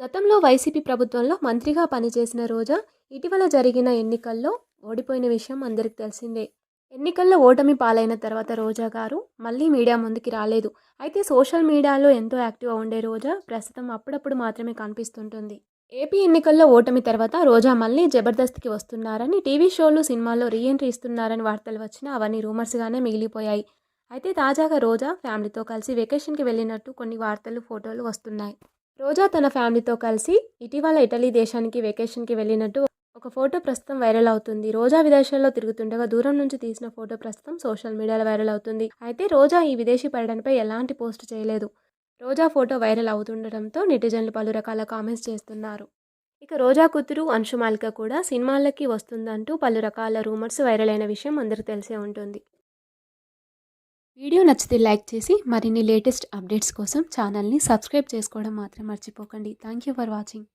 గతంలో వైసీపీ ప్రభుత్వంలో మంత్రిగా పనిచేసిన రోజా ఇటీవల జరిగిన ఎన్నికల్లో ఓడిపోయిన విషయం అందరికి తెలిసిందే. ఎన్నికల్లో ఓటమి పాలైన తర్వాత రోజా గారు మళ్ళీ మీడియా ముందుకి రాలేదు. అయితే సోషల్ మీడియాలో ఎంతో యాక్టివ్గా ఉండే రోజా ప్రస్తుతం అప్పుడప్పుడు మాత్రమే కనిపిస్తుంటుంది. ఏపీ ఎన్నికల్లో ఓటమి తర్వాత రోజా మళ్ళీ జబర్దస్త్కి వస్తున్నారని టీవీ షోలు సినిమాల్లో రీఎంట్రీ ఇస్తున్నారని వార్తలు వచ్చినా అవన్నీ రూమర్స్గానే మిగిలిపోయాయి. అయితే తాజాగా రోజా ఫ్యామిలీతో కలిసి వెకేషన్కి వెళ్ళినట్టు కొన్ని వార్తలు ఫోటోలు వస్తున్నాయి. రోజా తన ఫ్యామిలీతో కలిసి ఇటీవల ఇటలీ దేశానికి వెకేషన్కి వెళ్ళినట్టు ఒక ఫోటో ప్రస్తుతం వైరల్ అవుతుంది. రోజా విదేశాల్లో తిరుగుతుండగా దూరం నుంచి తీసిన ఫోటో ప్రస్తుతం సోషల్ మీడియాలో వైరల్ అవుతుంది. అయితే రోజా ఈ విదేశీ పర్యటనపై ఎలాంటి పోస్ట్ చేయలేదు. రోజా ఫోటో వైరల్ అవుతుండటంతో నెటిజన్లు పలు రకాల కామెంట్స్ చేస్తున్నారు. ఇక రోజా కూతురు అంశుమాలిక కూడా సినిమాలకి వస్తుందంటూ పలు రకాల రూమర్స్ వైరల్ అయిన విషయం అందరికీ తెలిసే ఉంటుంది. వీడియో నచ్చితే లైక్ చేసి మరిన్ని లేటెస్ట్ అప్డేట్స్ కోసం ఛానల్ని సబ్స్క్రైబ్ చేసుకోవడం మాత్రం మర్చిపోకండి. Thank you for watching.